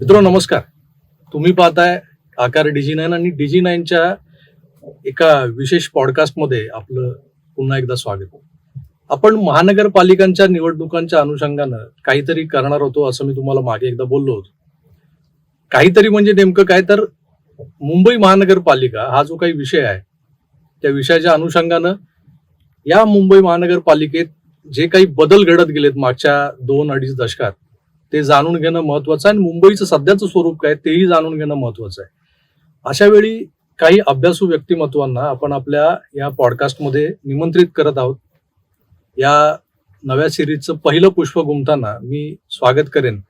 मित्र नमस्कार. तुम्ही पाहताय आकार डीजी नाईन आणि डीजी नाईनच्या एका विशेष पॉडकास्टमध्ये आपलं पुन्हा एकदा स्वागत. आपण महानगरपालिकांच्या निवडणुकांच्या अनुषंगानं काहीतरी करणार होतो असं मी तुम्हाला मागे एकदा बोललो होतो. काहीतरी म्हणजे नेमकं काय? तर मुंबई महानगरपालिका हा जो काही विषय आहे त्या विषयाच्या अनुषंगानं या मुंबई महानगरपालिकेत जे काही बदल घडत गेलेत मागच्या दोन अडीच दशकात ते जाणून घेणं महत्वाचं आहे आणि मुंबईचं सध्याचं स्वरूप काय तेही जाणून घेणं महत्वाचं आहे. अशा वेळी काही अभ्यासू व्यक्तिमत्वांना आपण आपल्या या पॉडकास्टमध्ये निमंत्रित करत आहोत. या नव्या सिरीजचं पहिलं पुष्प गुमताना मी स्वागत करेन.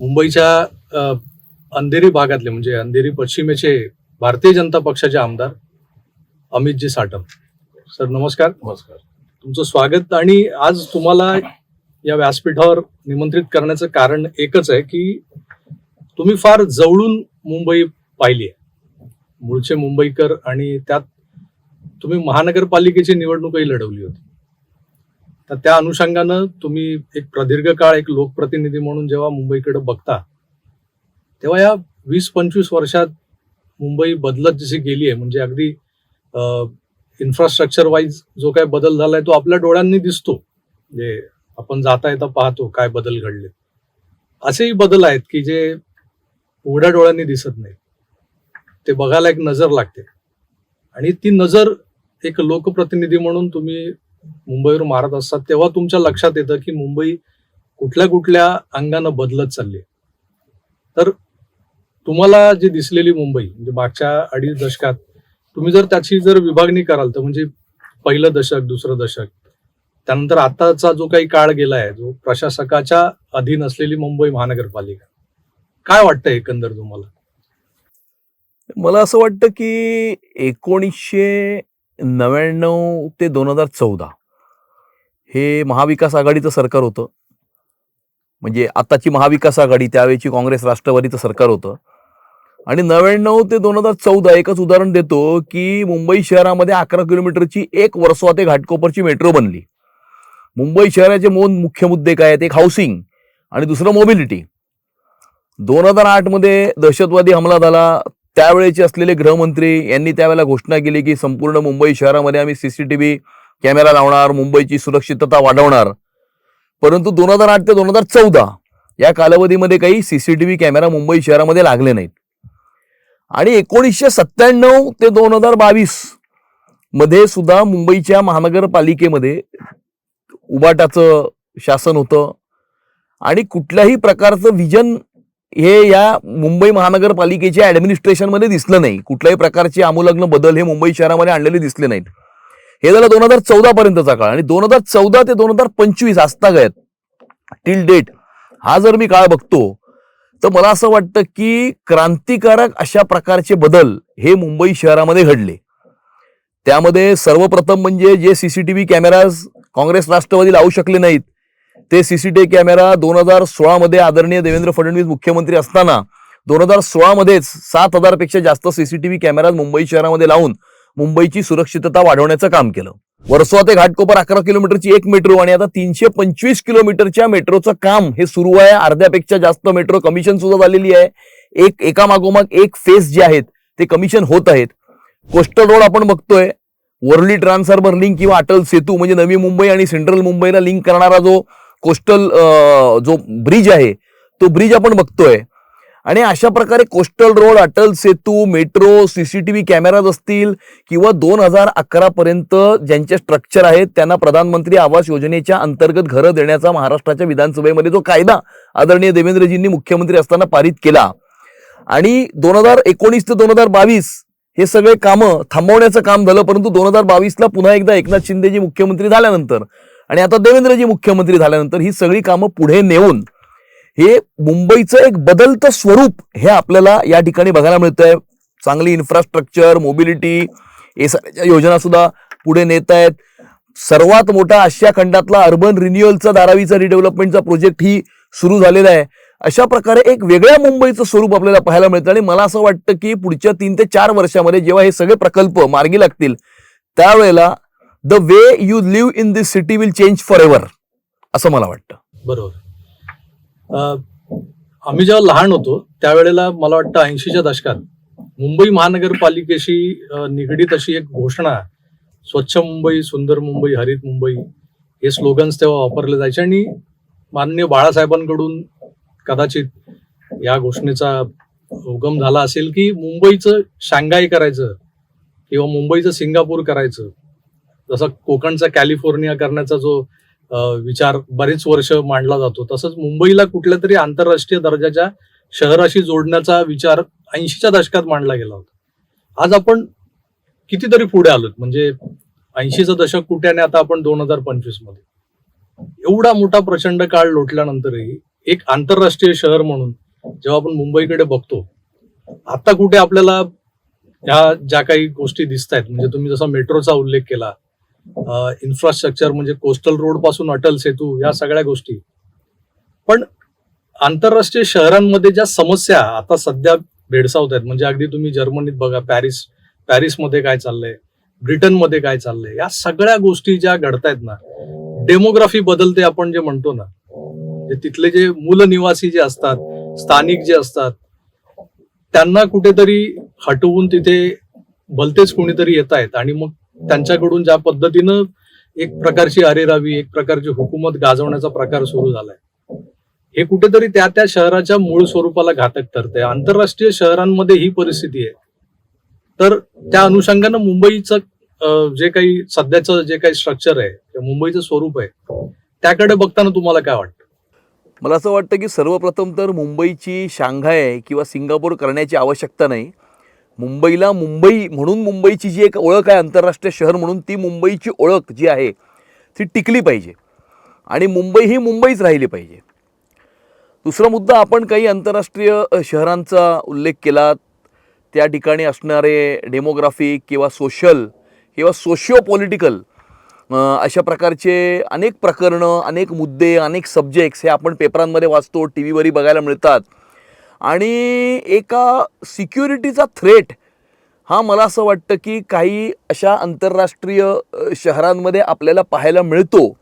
मुंबईच्या अंधेरी भागातले म्हणजे अंधेरी पश्चिमेचे भारतीय जनता पक्षाचे आमदार अमितजी साटम सर नमस्कार. नमस्कार. तुमचं स्वागत आणि आज तुम्हाला या व्यासपीठावर निमंत्रित करण्याचं कारण एकच आहे की तुम्ही फार जवळून मुंबई पाहिली आहे. मूळचे मुंबईकर आणि त्यात तुम्ही महानगरपालिकेची निवडणूकही लढवली होती. तर त्या अनुषंगानं तुम्ही एक प्रदीर्घ काळ एक लोकप्रतिनिधी म्हणून जेव्हा मुंबईकडे बघता तेव्हा या वीस पंचवीस वर्षात मुंबई बदलत जशी गेली आहे म्हणजे अगदी इन्फ्रास्ट्रक्चर वाईज जो काय बदल झालाय तो आपल्या डोळ्यांनी दिसतो. म्हणजे आपण जाता येता पाहतो काय बदल घडले असेही बदल आहेत की जे उघड्या डोळ्यांनी दिसत नाही ते बघायला एक नजर लागते. आणि ती नजर एक लोकप्रतिनिधी म्हणून तुम्ही मुंबईवर मारत असतात तेव्हा तुमच्या लक्षात येतं की मुंबई कुठल्या कुठल्या अंगानं बदलत चालली तर तुम्हाला जी दिसलेली मुंबई म्हणजे मागच्या अडीच दशकात तुम्ही जर त्याची जर विभागणी कराल तर म्हणजे पहिलं दशक दुसरं दशक त्यानंतर आताचा जो काही काळ गेलाय जो प्रशासकाच्या अधीन असलेली मुंबई महानगरपालिका काय वाटतं एकंदर तुम्हाला? मला असं वाटतं की एकोणीसशे नव्याण्णव ते दोन हजार चौदा हे महाविकास आघाडीचं सरकार होतं. म्हणजे आताची महाविकास आघाडी त्यावेळेची काँग्रेस राष्ट्रवादीचं सरकार होतं. आणि नव्याण्णव ते दोन हजार चौदा एकच उदाहरण देतो की मुंबई शहरामध्ये अकरा किलोमीटरची एक वर्सोवा ते घाटकोपरची मेट्रो बनली. मुंबई शहराचे मोन मुख्य मुद्दे काय आहेत? एक हाऊसिंग आणि दुसरं मोबिलिटी दोन हजार आठमध्ये दहशतवादी हमला झाला. त्यावेळेचे असलेले गृहमंत्री यांनी त्यावेळेला घोषणा केली की संपूर्ण मुंबई शहरामध्ये आम्ही सीसीटीव्ही कॅमेरा लावणार मुंबईची सुरक्षितता वाढवणार. परंतु दोन हजार आठ ते दोन हजार चौदा या कालावधीमध्ये काही सीसीटीव्ही कॅमेरा मुंबई शहरामध्ये लागले नाहीत. आणि एकोणीसशे सत्त्याण्णव ते दोन हजार बावीसमध्ये सुद्धा मुंबईच्या महानगरपालिकेमध्ये उबाटाचं शासन होतं. आणि कुठल्याही प्रकारचं विजन हे या मुंबई महानगरपालिकेच्या ॲडमिनिस्ट्रेशनमध्ये दिसलं नाही. कुठल्याही प्रकारचे आमूलग्न बदल हे मुंबई शहरामध्ये आणलेले दिसले नाहीत. हे झालं दोन हजार चौदा पर्यंतचा काळ. आणि दोन हजार चौदा ते दोन हजार पंचवीस आजतागत टिल डेट हा जर मी काळ बघतो तर मला असं वाटतं की क्रांतिकारक अशा प्रकारचे बदल हे मुंबई शहरामध्ये घडले. त्यामध्ये सर्वप्रथम म्हणजे जे सीसीटीव्ही कॅमेराज काँग्रेस राष्ट्रवादी लावू शकले नाहीत ते सीसीटीव्ही कॅमेरा दोन हजार सोळामध्ये आदरणीय देवेंद्र फडणवीस मुख्यमंत्री असताना दोन हजार सोळामध्येच सात हजारपेक्षा जास्त सीसीटीव्ही कॅमेरा मुंबई शहरामध्ये लावून मुंबईची सुरक्षितता वाढवण्याचं काम केलं. वर्सोवा ते घाटकोपर अकरा किलोमीटरची एक मेट्रो आणि आता तीनशे पंचवीस किलोमीटरच्या मेट्रोचं काम हे सुरू आहे. अर्ध्यापेक्षा जास्त मेट्रो कमिशन सुद्धा झालेली आहे. एक एका मागोमाग एक फेस जे आहेत ते कमिशन होत आहेत. कोस्टल रोड आपण बघतोय. वर्ली ट्रान्सहार्बर लिंक किंवा अटल सेतू म्हणजे नवी मुंबई आणि सेंट्रल मुंबईला लिंक करणारा जो कोस्टल जो ब्रिज आहे तो ब्रिज आपण बघतोय. आणि अशा प्रकारे coastal road Atal Setu metro CCTV cameras असतील किंवा दोन हजार अकरा पर्यंत ज्यांचे स्ट्रक्चर आहेत त्यांना प्रधानमंत्री आवास योजनेच्या अंतर्गत घरं देण्याचा महाराष्ट्राच्या विधानसभेमध्ये जो कायदा आदरणीय देवेंद्रजींनी मुख्यमंत्री असताना पारित केला. आणि दोन हजार एकोणीस ते दोन हजार बावीस हे सगळे कामं थांबवण्याचं काम झालं परंतु दोन हजार बावीसला पुन्हा एकदा एकनाथ शिंदेजी मुख्यमंत्री झाल्यानंतर आणि आता देवेंद्रजी मुख्यमंत्री झाल्यानंतर ही सगळी कामं पुढे नेऊन हे मुंबईचं एक बदलतं स्वरूप हे आपल्याला या ठिकाणी बघायला मिळतंय. चांगली इन्फ्रास्ट्रक्चर मोबिलिटी हे सगळ्या योजना सुद्धा पुढे नेत आहेत सर्वात मोठा आशिया खंडातला अर्बन रिन्युअलचा धारावीचा रिडेव्हलपमेंटचा प्रोजेक्ट ही सुरू झालेला आहे. अशा प्रकारे एक वेगळ्या मुंबईचं स्वरूप आपल्याला पाहायला मिळतं आणि मला असं वाटतं की पुढच्या तीन ते चार वर्षामध्ये जेव्हा हे सगळे प्रकल्प मार्गी लागतील त्यावेळेला the way you live in this city will change forever असं मला वाटतं. बरोबर. आम्ही जेव्हा लहान होतो त्यावेळेला मला वाटतं ऐंशीच्या दशकात मुंबई महानगरपालिकेशी निगडीत अशी एक घोषणा स्वच्छ मुंबई सुंदर मुंबई हरित मुंबई हे स्लोगन्स तेव्हा वापरले जायचे आणि माननीय बाळासाहेबांकडून कदाचित या घोषणेचा उगम झाला असेल की मुंबईचं शांघाई करायचं किंवा मुंबईचं सिंगापूर करायचं जसं कोकणचा कॅलिफोर्निया करण्याचा जो विचार बरेच वर्ष मांडला जातो. तसंच मुंबईला कुठल्या तरी आंतरराष्ट्रीय दर्जाच्या शहराशी जोडण्याचा विचार ऐंशीच्या दशकात मांडला गेला होता. आज आपण कितीतरी पुढे आलोत. म्हणजे ऐंशीचं दशक कुठे आणि आता आपण दोन हजार पंचवीसमध्ये एवढा मोठा प्रचंड काळ लोटल्यानंतरही एक आंतरराष्ट्रीय शहर म्हणून जेव्हा आपण मुंबईकडे बघतो आता कुठे आपल्याला ह्या ज्या काही गोष्टी दिसत आहेत म्हणजे तुम्ही जसा मेट्रोचा उल्लेख केला इन्फ्रास्ट्रक्चर म्हणजे कोस्टल रोडपासून अटल सेतू या सगळ्या गोष्टी. पण आंतरराष्ट्रीय शहरांमध्ये ज्या समस्या आता सध्या भेडसावत आहेत म्हणजे अगदी तुम्ही जर्मनीत बघा पॅरिस पॅरिसमध्ये काय चाललंय ब्रिटनमध्ये काय चाललंय या सगळ्या गोष्टी ज्या घडतायत ना डेमोग्राफी बदलते आपण जे म्हणतो ना तिथले जे मूल निवासी जे असतात स्थानिक जे असतात त्यांना कुठेतरी हटवून तिथे भलतेच कोणीतरी येत आहेत आणि मग त्यांच्याकडून ज्या पद्धतीनं एक प्रकारची अरेरावी एक प्रकारची हुकूमत गाजवण्याचा प्रकार सुरू झालाय. हे कुठेतरी त्या त्या शहराच्या मूळ स्वरूपाला घातक ठरते आंतरराष्ट्रीय शहरांमध्ये ही परिस्थिती आहे. तर त्या अनुषंगानं मुंबईचं जे काही सध्याचं जे काही स्ट्रक्चर आहे किंवा मुंबईचं स्वरूप आहे त्याकडे बघताना तुम्हाला काय वाटतं? मला असं वाटतं की सर्वप्रथम तर मुंबईची शांघाय किंवा सिंगापूर करण्याची आवश्यकता नाही. मुंबईला मुंबई म्हणून मुंबईची जी एक ओळख आहे आंतरराष्ट्रीय शहर म्हणून ती मुंबईची ओळख जी आहे ती टिकली पाहिजे. आणि मुंबई ही मुंबईच राहिली पाहिजे. दुसरा मुद्दा आपण काही आंतरराष्ट्रीय शहरांचा उल्लेख केला. त्या ठिकाणी असणारे डेमोग्राफिक किंवा सोशल किंवा सोशिओ पॉलिटिकल अशा प्रकारचे अनेक प्रकरणं अनेक मुद्दे अनेक सब्जेक्ट्स हे आपण पेपरांमध्ये वाचतो टी व्हीवरही बघायला मिळतात. आणि एका सिक्युरिटीचा थ्रेट हा मला असं वाटतं की काही अशा आंतरराष्ट्रीय शहरांमध्ये आपल्याला पाहायला मिळतो.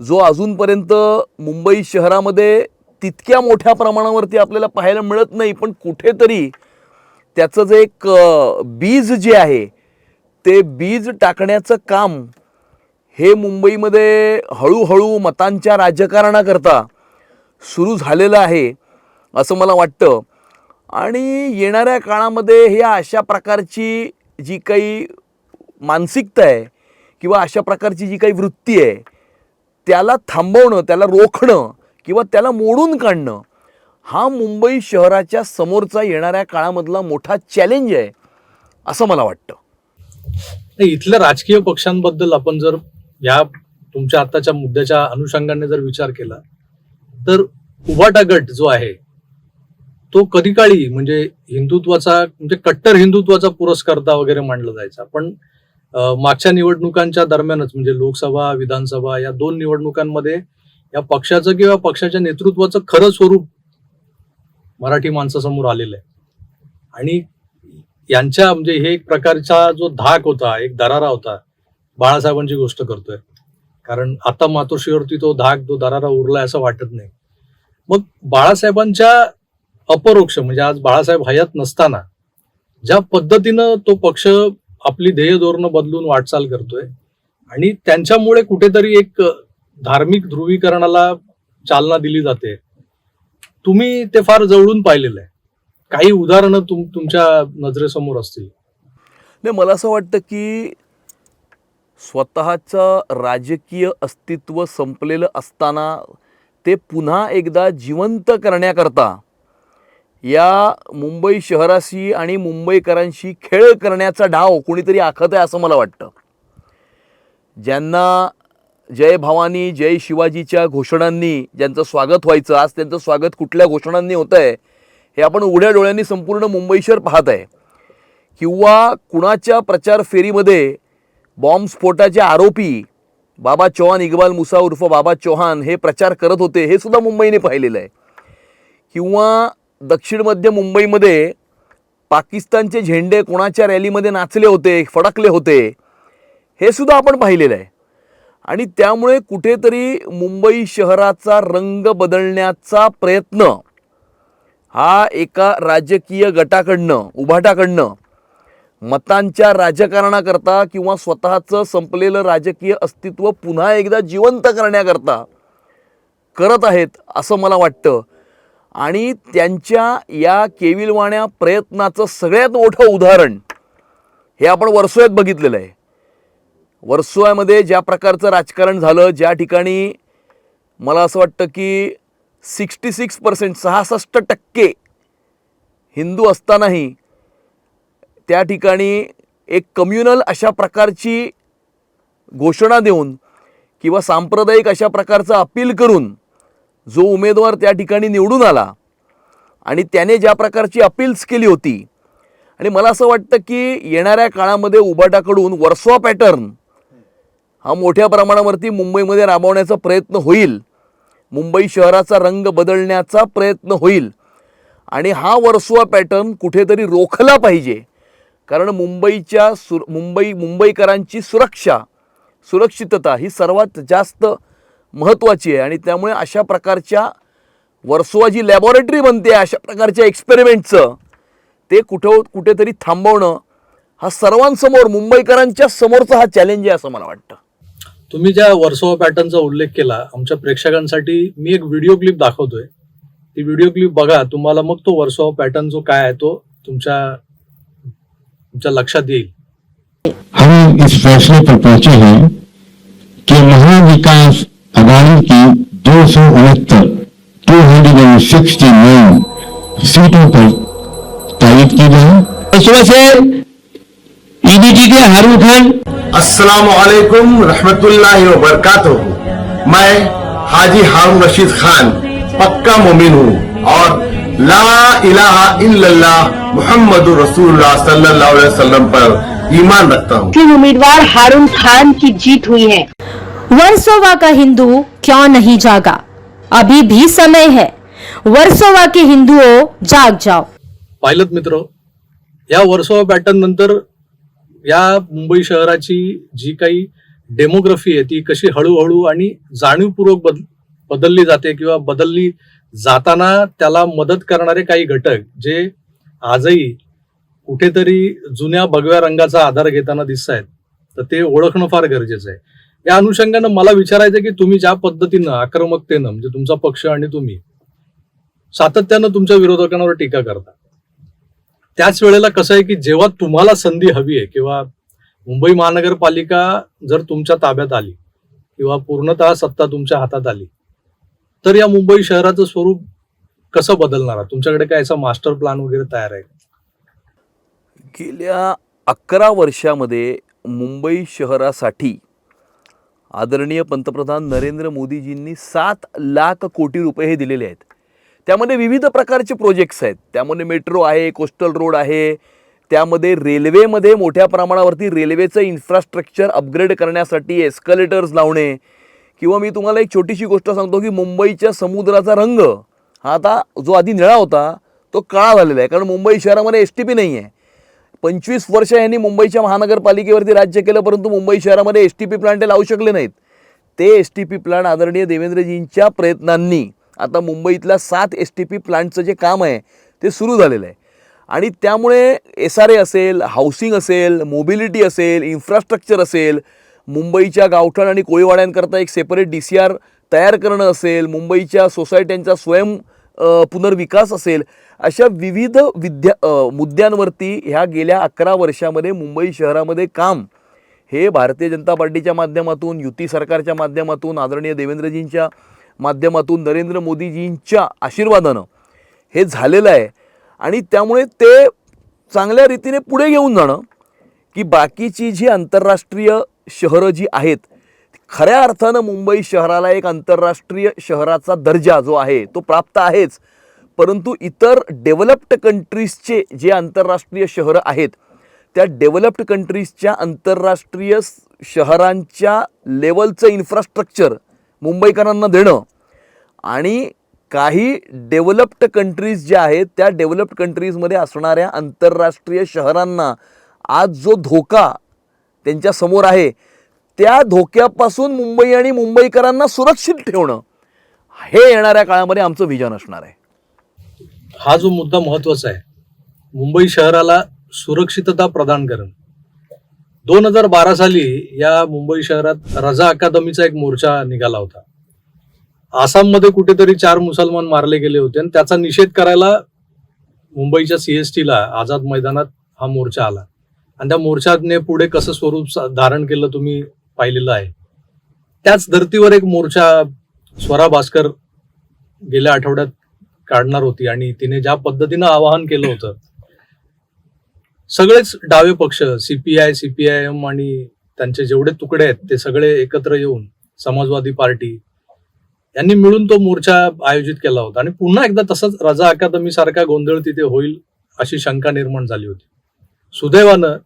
जो अजूनपर्यंत मुंबई शहरामध्ये तितक्या मोठ्या प्रमाणावरती आपल्याला पाहायला मिळत नाही पण कुठेतरी त्याचं जे एक बीज जे आहे ते बीज टाकण्याचं काम हे मुंबईमध्ये हळूहळू मतांच्या राजकारणाकरता सुरू झालेलं आहे. असं मला वाटतं. आणि येणाऱ्या काळामध्ये ह्या अशा प्रकारची जी काही मानसिकता आहे किंवा अशा प्रकारची जी काही वृत्ती आहे त्याला थांबवणं त्याला रोखणं किंवा त्याला मोडून काढणं हा मुंबई शहराच्या समोरचा येणाऱ्या काळामधला मोठा चॅलेंज आहे असं मला वाटतं. इथल्या राजकीय पक्षांबद्दल आपण जर या तुमच्या आताच्या मुद्द्याच्या अनुषंगाने जर विचार केला तर उभाटा गट जो आहे तो कधी काळी म्हणजे हिंदुत्वाचा म्हणजे कट्टर हिंदुत्वाचा पुरस्कर्ता वगैरे मांडला जायचा. पण मागच्या निवडणुकांच्या दरम्यानच म्हणजे लोकसभा विधानसभा या दोन निवडणुकांमध्ये या पक्षाचं किंवा पक्षाच्या नेतृत्वाचं खरं स्वरूप मराठी माणसासमोर आलेलं आहे. आणि यांच्या म्हणजे हे एक प्रकारचा जो धाक होता एक दरारा होता बाळासाहेबांची गोष्ट करतोय. कारण आता मातोश्रीवरती तो धाक तो दरारा उरलाय असं वाटत नाही. मग बाळासाहेबांच्या अपरोक्ष म्हणजे आज बाळासाहेब हयात नसताना ज्या पद्धतीनं तो पक्ष आपली ध्येय धोरणं बदलून वाटचाल करतोय आणि त्यांच्यामुळे कुठेतरी एक धार्मिक ध्रुवीकरणाला चालना दिली जाते तुम्ही ते फार जवळून पाहिलेलं आहे. काही उदाहरणं तुम तुमच्या नजरेसमोर असतील. नाही मला असं वाटतं की स्वतःचं राजकीय अस्तित्व संपलेलं असताना ते पुन्हा एकदा जिवंत करण्याकरता या मुंबई शहराशी आणि मुंबईकरांशी खेळ करण्याचा डाव कोणीतरी आखत आहे असं मला वाटतं. ज्यांना जय भवानी जय शिवाजीच्या घोषणांनी ज्यांचं स्वागत व्हायचं आज त्यांचं स्वागत कुठल्या घोषणांनी होतं आहे हे आपण उघड्या डोळ्यांनी संपूर्ण मुंबई शहर पाहत आहे. किंवा कुणाच्या प्रचार फेरीमध्ये बॉम्बस्फोटाचे आरोपी बाबा चौहान इक्बाल मुसा उर्फ बाबा चौहान हे प्रचार करत होते हे सुद्धा मुंबईने पाहिलेलं आहे. किंवा दक्षिण मध्य मुंबईमध्ये पाकिस्तानचे झेंडे कोणाच्या रॅलीमध्ये नाचले होते फडकले होते हे सुद्धा आपण पाहिलेलं आहे. आणि त्यामुळे कुठेतरी मुंबई शहराचा रंग बदलण्याचा प्रयत्न हा एका राजकीय गटाकडनं उभाटाकडनं मतांच्या राजकारणाकरता किंवा स्वतःचं संपलेलं राजकीय अस्तित्व पुन्हा एकदा जिवंत करण्याकरता करत आहेत असं मला वाटतं. आणि त्यांच्या या केविलवाण्या प्रयत्नाचं सगळ्यात मोठं उदाहरण हे आपण वर्सोयात बघितलेलं आहे. वर्सोयामध्ये ज्या प्रकारचं राजकारण झालं ज्या ठिकाणी मला असं वाटतं की सिक्स्टी सिक्स पर्सेंट सहासष्ट टक्के हिंदू असतानाही त्या ठिकाणी एक कम्युनल अशा प्रकारची घोषणा देऊन किंवा सांप्रदायिक अशा प्रकारचं अपील करून जो उमेदवार त्या ठिकाणी निवडून आला आणि त्याने ज्या प्रकारची अपील्स केली होती आणि मला असं वाटतं की येणाऱ्या काळामध्ये उबाटाकडून वर्सवा पॅटर्न हा मोठ्या प्रमाणावरती मुंबईमध्ये राबवण्याचा प्रयत्न होईल. मुंबई शहराचा रंग बदलण्याचा प्रयत्न होईल. आणि हा वर्सवा पॅटर्न कुठेतरी रोखला पाहिजे. कारण मुंबईच्या सुर मुंबई मुंबईकरांची सुरक्षा सुरक्षितता ही सर्वात जास्त महत्त्वाची आहे. आणि त्यामुळे अशा प्रकारच्या वर्सोवा जी लॅबॉरेटरी बनते अशा प्रकारच्या एक्सपेरिमेंटचं ते कुठं कुठेतरी थांबवणं हा सर्वांसमोर मुंबईकरांच्या समोरचा हा चॅलेंज आहे असं मला वाटतं. तुम्ही ज्या वर्सोवा पॅटर्नचा उल्लेख केला आमच्या प्रेक्षकांसाठी मी एक व्हिडिओ क्लिप दाखवतोय. ती व्हिडिओ क्लिप बघा तुम्हाला मग तो वर्सोवा पॅटर्न जो काय आहे तो तुमच्या तुमच्या लक्षात येईल. हम इस फैसले पर पहुंचे हैं कि महाविकास अघाड़ी की दो सौ उनहत्तर two hundred and sixty nine सीटों पर तारीफ़ की जाए सुबह से ईडीटी के हारून खान। अस्सलाम वालेकुम रहमतुल्लाहि व बरकातुहू। मैं हाजी हारून रशीद खान पक्का मोमिन हूँ और ला इलाहा इल्लल्लाह मुहम्मद रसूलुल्लाह सल्लल्लाहु अलैहि वसल्लम पर ईमान रखता हूँ। उम्मीदवार हारून खान की जीत हुई है। वर्सोवा का हिंदू क्यों नहीं जागा? अभी भी समय है। वर्सोवा के हिंदुओं जाग जाओ। पाहिलं मित्र या वर्सोवा पॅटर्न नंतर या मुंबई शहराची जी काही डेमोग्राफी आहे ती कशी हळूहळू आणि जाणीवपूर्वक बद बदलली जाते किंवा बदलली जाताना त्याला मदत करणारे काही घटक जे आजही कुठेतरी जुन्या भगव्या रंगाचा आधार घेताना दिसत आहेत तर ते ओळखणं फार गरजेचं आहे. या अनुषंगानं मला विचारायचं की तुम्ही ज्या पद्धतीनं आक्रमकतेनं म्हणजे तुमचा पक्ष आणि तुम्ही सातत्यानं तुमच्या विरोधकांवर टीका करता. त्याच वेळेला कसं आहे की जेव्हा तुम्हाला संधी हवी आहे किंवा मुंबई महानगरपालिका जर तुमच्या ताब्यात आली किंवा पूर्णतः सत्ता तुमच्या हातात आली तर या मुंबई शहराचं स्वरूप कसं बदलणार? तुमच्याकडे काय असा मास्टर प्लॅन वगैरे तयार आहे? गेल्या अकरा वर्षामध्ये मुंबई शहरासाठी आदरणीय पंतप्रधान नरेंद्र मोदीजींनी सात लाख कोटी रुपये हे दिलेले आहेत. त्यामध्ये विविध प्रकारचे प्रोजेक्ट्स आहेत. त्यामध्ये मेट्रो आहे कोस्टल रोड आहे. त्यामध्ये रेल्वेमध्ये मोठ्या प्रमाणावरती रेल्वेचं इन्फ्रास्ट्रक्चर अपग्रेड करण्यासाठी एस्कलेटर्स लावणे. किंवा मी तुम्हाला एक छोटीशी गोष्ट सांगतो की मुंबईच्या समुद्राचा रंग हा आता जो आधी निळा होता तो काळा झालेला आहे. कारण मुंबई शहरामध्ये एस टी पी नाही आहे पंचवीस वर्ष यांनी मुंबईच्या महानगरपालिकेवरती राज्य केलं परंतु मुंबई शहरामध्ये एस टी पी प्लांट हे लावू शकले नाहीत. ते एस टी पी प्लांट आदरणीय देवेंद्रजींच्या प्रयत्नांनी आता मुंबईतल्या सात एस टी पी प्लांटचं जे काम आहे ते सुरू झालेलं आहे. आणि त्यामुळे एस आर ए असेल हाऊसिंग असेल मोबिलिटी असेल इन्फ्रास्ट्रक्चर असेल मुंबईच्या गावठाण आणि कोळीवाड्यांकरता एक सेपरेट डी सी आर तयार करणं असेल मुंबईच्या सोसायट्यांचा स्वयं पुनर्विकास असेल अशा विविध विद्या मुद्द्यांवरती ह्या गेल्या अकरा वर्षामध्ये मुंबई शहरामध्ये काम हे भारतीय जनता पार्टीच्या माध्यमातून युती सरकारच्या माध्यमातून आदरणीय देवेंद्रजींच्या माध्यमातून नरेंद्र मोदीजींच्या आशीर्वादानं हे झालेलं आहे. आणि त्यामुळे ते चांगल्या रीतीने पुढे घेऊन जाणं की बाकीची जी आंतरराष्ट्रीय शहरं जी आहेत खऱ्या अर्थानं मुंबई शहराला एक आंतरराष्ट्रीय शहराचा दर्जा जो आहे तो प्राप्त आहेच. परंतु इतर डेव्हलप्ड कंट्रीजचे जे आंतरराष्ट्रीय शहरं आहेत त्या डेव्हलप्ड कंट्रीजच्या आंतरराष्ट्रीय शहरांच्या लेवलचं इन्फ्रास्ट्रक्चर मुंबईकरांना देणं आणि काही डेव्हलप्ड कंट्रीज ज्या आहेत त्या डेव्हलप्ड कंट्रीजमध्ये असणाऱ्या आंतरराष्ट्रीय शहरांना आज जो धोका त्यांच्यासमोर आहे त्या धोक्यापासून मुंबई आणि मुंबईकरांना सुरक्षित ठेवणं हे येणाऱ्या काळामध्ये आमचं विजन असणार आहे. हा जो मुद्दा महत्त्वाचा आहे मुंबई शहराला सुरक्षितता प्रदान करणं. दोन हजार बारा साली या मुंबई शहरात रजा अकादमीचा एक मोर्चा निघाला होता. आसाममध्ये कुठेतरी चार मुसलमान मारले गेले होते आणि त्याचा निषेध करायला मुंबईच्या सीएसटीला आझाद मैदानात हा मोर्चा आला. आणि त्या मोर्चाने पुढे कसं स्वरूप धारण केलं तुम्ही पाहिलेलं आहे. त्याच धर्तीवर एक मोर्चा स्वरा भास्कर गेल्या आठवड्यात काढणार होती आणि तिने ज्या पद्धतीनं आवाहन केलं होतं सगळेच डावे पक्ष सीपीआय सीपीआयएम आणि त्यांचे जेवढे तुकडे आहेत ते सगळे एकत्र येऊन समाजवादी पार्टी यांनी मिळून तो मोर्चा आयोजित केला होता. आणि पुन्हा एकदा तसंच रजा अकादमी सारखा गोंधळ तिथे होईल अशी शंका निर्माण झाली होती. सुदैवानं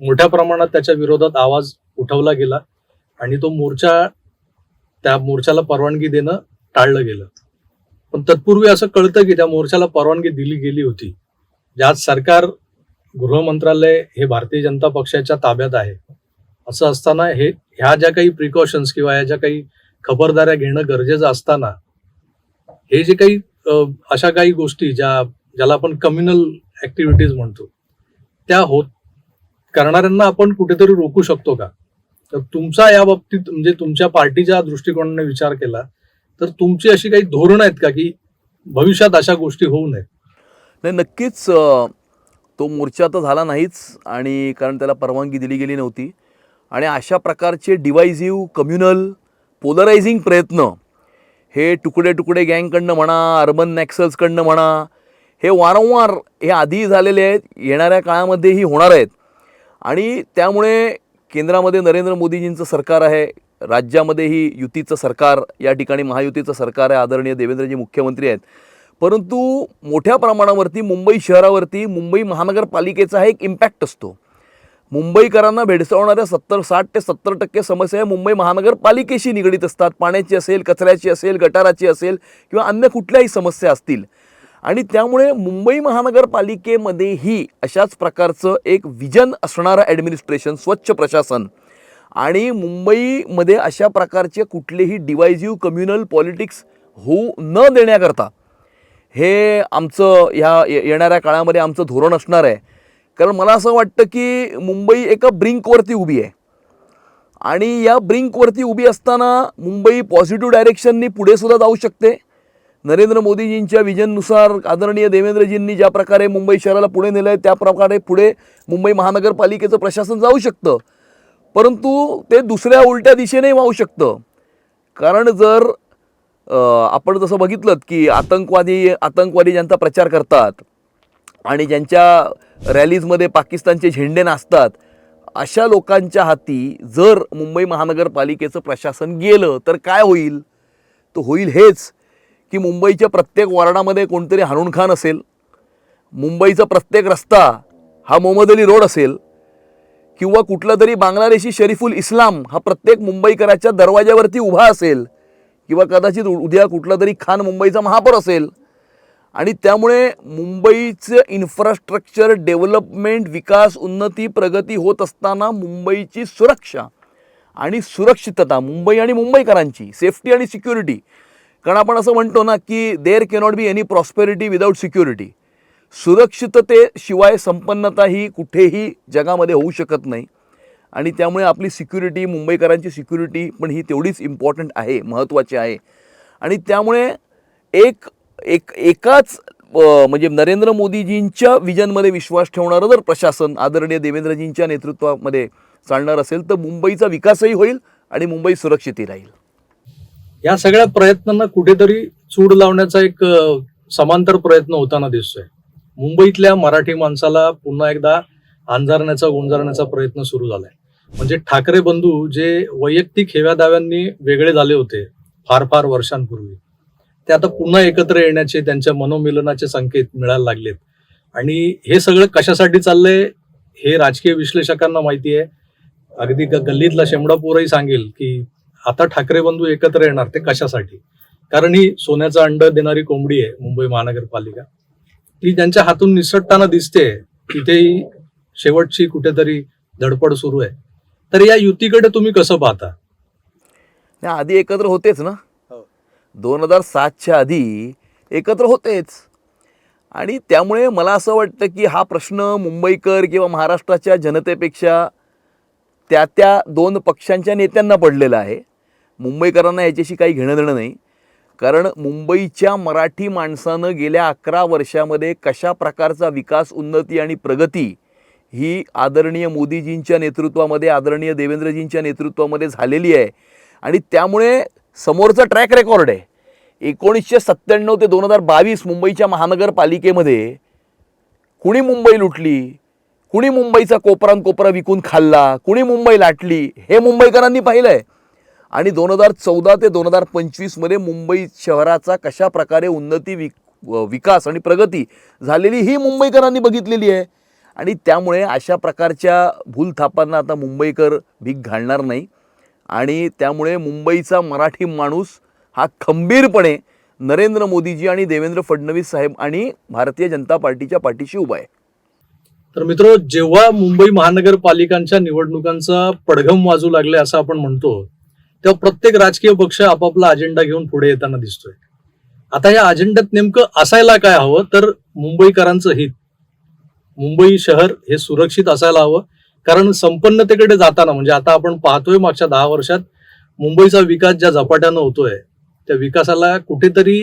मोठ्या प्रमाणात त्याच्या विरोधात आवाज उठवला गेला आणि तो मोर्चा त्या मोर्चाला परवानगी देणं टाळलं गेलं. पण तत्पूर्वी असं कळतं की त्या मोर्चाला परवानगी दिली गेली होती. ज्यात सरकार गृह मंत्रालय हे भारतीय जनता पक्षाच्या ताब्यात आहे. असं असताना हे ह्या ज्या काही प्रिकॉशन्स किंवा ह्या ज्या काही खबरदाऱ्या घेणं गरजेचं असताना हे जे काही अशा काही गोष्टी ज्या ज्याला आपण कम्युनल ऍक्टिव्हिटीज म्हणतो त्या होत करणाऱ्यांना आपण कुठेतरी रोखू शकतो का? तर तुमचा या बाबतीत म्हणजे तुमच्या पार्टीच्या दृष्टिकोनाने विचार केला तर तुमची अशी काही धोरणं आहेत का की भविष्यात अशा गोष्टी होऊ नयेत? नाही नक्कीच तो मोर्चा तर झाला नाहीच आणि कारण त्याला परवानगी दिली गेली नव्हती. आणि अशा प्रकारचे डिवायझिव्ह कम्युनल पोलरायझिंग प्रयत्न हे तुकडे तुकडे गँगकडनं म्हणा अर्बन नॅक्सल्सकडनं म्हणा हे वारंवार हे आधी झालेले आहेत येणाऱ्या काळामध्येही होणार आहेत. आणि त्यामुळे केंद्रामध्ये नरेंद्र मोदीजींचं सरकार आहे राज्यामध्येही युतीचं सरकार या ठिकाणी महायुतीचं सरकार आहे आदरणीय देवेंद्रजी मुख्यमंत्री आहेत. परंतु मोठ्या प्रमाणावरती मुंबई शहरावरती मुंबई महानगरपालिकेचा हा एक इम्पॅक्ट असतो. मुंबईकरांना भेडसावणाऱ्या सत्तर साठ ते सत्तर टक्के समस्या मुंबई महानगरपालिकेशी निगडीत असतात. पाण्याची असेल कचऱ्याची असेल गटाराची असेल किंवा अन्य कुठल्याही समस्या असतील. आणि त्यामुळे मुंबई महानगरपालिकेमध्येही अशाच प्रकारचं एक विजन असणारं ॲडमिनिस्ट्रेशन स्वच्छ प्रशासन आणि मुंबईमध्ये अशा प्रकारचे कुठलेही डिवायझिव्ह कम्युनल पॉलिटिक्स होऊ न देण्याकरता हे आमचं ह्या ये- येणाऱ्या काळामध्ये आमचं धोरण असणार आहे. कारण मला असं वाटतं की मुंबई एका ब्रिंकवरती उभी आहे. आणि या ब्रिंकवरती उभी असताना मुंबई पॉझिटिव्ह डायरेक्शननी पुढे सुद्धा जाऊ शकते. नरेंद्र मोदीजींच्या विजननुसार आदरणीय देवेंद्रजींनी ज्या प्रकारे मुंबई शहराला पुढे नेलं आहे त्या प्रकारे पुढे मुंबई महानगरपालिकेचं प्रशासन जाऊ शकतं. परंतु ते दुसऱ्या उलट्या दिशेने वाहू शकतं. कारण जर आपण जसं बघितलं की आतंकवादी आतंकवादी ज्यांचा प्रचार करतात आणि ज्यांच्या रॅलीजमध्ये पाकिस्तानचे झेंडे नाचतात अशा लोकांच्या हाती जर मुंबई महानगरपालिकेचं प्रशासन गेलं तर काय होईल? तर होईल हेच. की मुंबईच्या प्रत्येक वॉर्डामध्ये कोणतरी हारून खान असेल मुंबईचा प्रत्येक रस्ता हा मोहम्मद अली रोड असेल किंवा कुठला तरी बांगलादेशी शरीफुल इस्लाम हा प्रत्येक मुंबईकराच्या दरवाज्यावरती उभा असेल किंवा कदाचित उद्या कुठला तरी खान मुंबईचा महापौर असेल. आणि त्यामुळे मुंबईचं इन्फ्रास्ट्रक्चर डेव्हलपमेंट विकास उन्नती प्रगती होत असताना मुंबईची सुरक्षा आणि सुरक्षितता मुंबई आणि मुंबईकरांची सेफ्टी आणि सिक्युरिटी कारण आपण असं म्हणतो ना की there cannot be any prosperity without security सुरक्षिततेशिवाय संपन्नता ही कुठेही जगामध्ये होऊ शकत नाही. आणि त्यामुळे आपली सिक्युरिटी मुंबईकरांची सिक्युरिटी पण ही तेवढीच इम्पॉर्टंट आहे महत्त्वाची आहे. आणि त्यामुळे एक एक एकाच म्हणजे नरेंद्र मोदीजींच्या विजनमध्ये विश्वास ठेवणारं जर प्रशासन आदरणीय देवेंद्रजींच्या नेतृत्वामध्ये चालणार असेल तर मुंबईचा विकासही होईल आणि मुंबई सुरक्षितही राहील. या सगळ्या प्रयत्नांना कुठेतरी चूड लावण्याचा एक समांतर प्रयत्न होताना दिसतोय. मुंबईतल्या मराठी माणसाला पुन्हा एकदा अंजारण्याचा गुंजारण्याचा प्रयत्न सुरू झालाय. म्हणजे ठाकरे बंधू जे वैयक्तिक हेव्या दाव्यांनी वेगळे झाले होते फार फार वर्षांपूर्वी ते आता पुन्हा एकत्र येण्याचे त्यांच्या मनोमिलनाचे संकेत मिळायला लागलेत. आणि हे सगळं कशासाठी चाललंय हे राजकीय विश्लेषकांना माहिती आहे. अगदी गल्लीतला शेमडापूरही सांगेल की आता ठाकरे बंधू एकत्र येणार ते कशासाठी? कारण ही सोन्याचा अंड देणारी कोंबडी आहे मुंबई महानगरपालिका. ती ज्यांच्या हातून निसटताना दिसते तिथेही शेवटची कुठेतरी धडपड सुरू आहे. तर या युतीकडे तुम्ही कसं पाहता? नाही आधी एकत्र होतेच ना? हो. दोन हजार सातच्या आधी एकत्र होतेच. आणि त्यामुळे मला असं वाटतं की हा प्रश्न मुंबईकर किंवा महाराष्ट्राच्या जनतेपेक्षा त्या त्या दोन पक्षांच्या नेत्यांना पडलेला आहे. मुंबईकरांना याच्याशी काही घेणं देणं नाही. कारण मुंबईच्या मराठी माणसानं गेल्या अकरा वर्षामध्ये कशा प्रकारचा विकास उन्नती आणि प्रगती ही आदरणीय मोदीजींच्या नेतृत्वामध्ये आदरणीय देवेंद्रजींच्या नेतृत्वामध्ये झालेली आहे. आणि त्यामुळे समोरचा ट्रॅक रेकॉर्ड आहे. एकोणीसशे सत्त्याण्णव ते दोन हजार बावीस मुंबईच्या महानगरपालिकेमध्ये कुणी मुंबई लुटली? कुणी मुंबईचा कोपरान कोपरा विकून खाल्ला? कुणी मुंबई लाटली? हे मुंबईकरांनी पाहिलं आहे आणि दोन हजार चौदा ते दोन हजार पंचवीसमध्ये मुंबई शहराचा कशा प्रकारे उन्नती विक विकास आणि प्रगती झालेली ही मुंबईकरांनी बघितलेली आहे. आणि त्यामुळे अशा प्रकारच्या भूलथापांना आता मुंबईकर भीक घालणार नाही. आणि त्यामुळे मुंबईचा मराठी माणूस हा खंबीरपणे नरेंद्र मोदीजी आणि देवेंद्र फडणवीस साहेब आणि भारतीय जनता पार्टीच्या पाठीशी उभा आहे. तर मित्र जेव्हा मुंबई महानगरपालिकांच्या निवडणुकांचा पडघम वाजू लागले असं आपण म्हणतो तेव्हा प्रत्येक राजकीय पक्ष आपापला अजेंडा घेऊन पुढे येताना दिसतोय. आता या अजेंड्यात नेमकं असायला काय हवं? तर मुंबईकरांचं हित. मुंबई शहर हे सुरक्षित असायला हवं. कारण संपन्नतेकडे जाताना म्हणजे आता आपण पाहतोय मागच्या दहा वर्षात मुंबईचा विकास ज्या झपाट्यानं होतोय त्या विकासाला कुठेतरी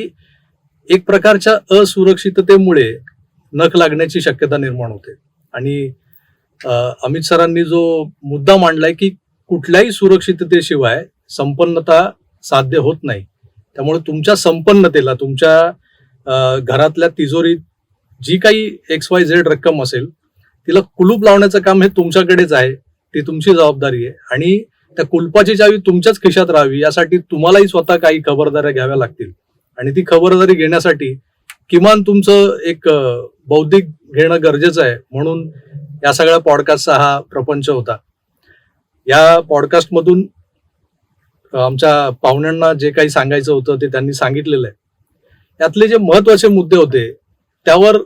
एक प्रकारच्या असुरक्षिततेमुळे नख लागण्याची शक्यता निर्माण होते. आणि अमित सरांनी जो मुद्दा मांडलाय की कुठल्याही सुरक्षिततेशिवाय संपन्नता साध्य होत नाही. त्यामुळे तुमच्या संपन्नतेला तुमच्या घरातल्या तिजोरीत जी काही एक्स वाय झेड रक्कम असेल तिला कुलूप लावण्याचं काम हे तुमच्याकडेच आहे ती तुमची जबाबदारी आहे. आणि त्या कुलपाची चावी तुमच्याच खिशात राहावी यासाठी तुम्हालाही स्वतः काही खबरदाऱ्या घ्याव्या लागतील. आणि ती खबरदारी घेण्यासाठी किमान तुमचं एक बौद्धिक घेणं गरजेचं आहे. म्हणून या सगळ्या पॉडकास्टचा हा प्रपंच होता. या पॉडकास्टमधून आमच्या पाहुण्यांना जे काही सांगायचं होतं ते त्यांनी सांगितलेलं आहे. यातले जे महत्त्वाचे मुद्दे होते त्यावर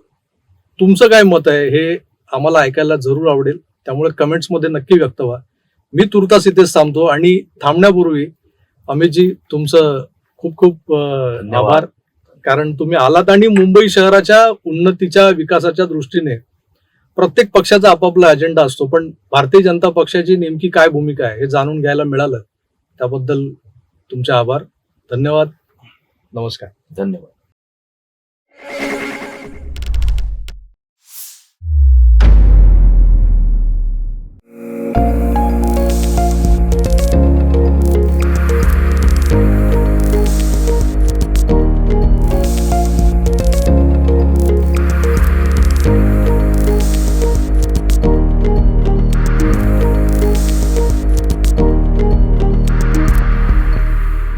तुमचं काय मत आहे हे आम्हाला ऐकायला जरूर आवडेल. त्यामुळे कमेंट्समध्ये नक्की व्यक्त व्हा. मी तुर्तास इथेच थांबतो आणि थांबण्यापूर्वी अमितजी तुमचं खूप खूप आभार. कारण तुम्ही आलात आणि मुंबई शहराच्या उन्नतीच्या विकासाच्या दृष्टीने प्रत्येक पक्षाचा आपापला अजेंडा असतो. पण भारतीय जनता पक्षाची नेमकी काय भूमिका आहे हे जाणून घ्यायला मिळालं. त्याबद्दल तुमचे आभार. धन्यवाद. नमस्कार. धन्यवाद.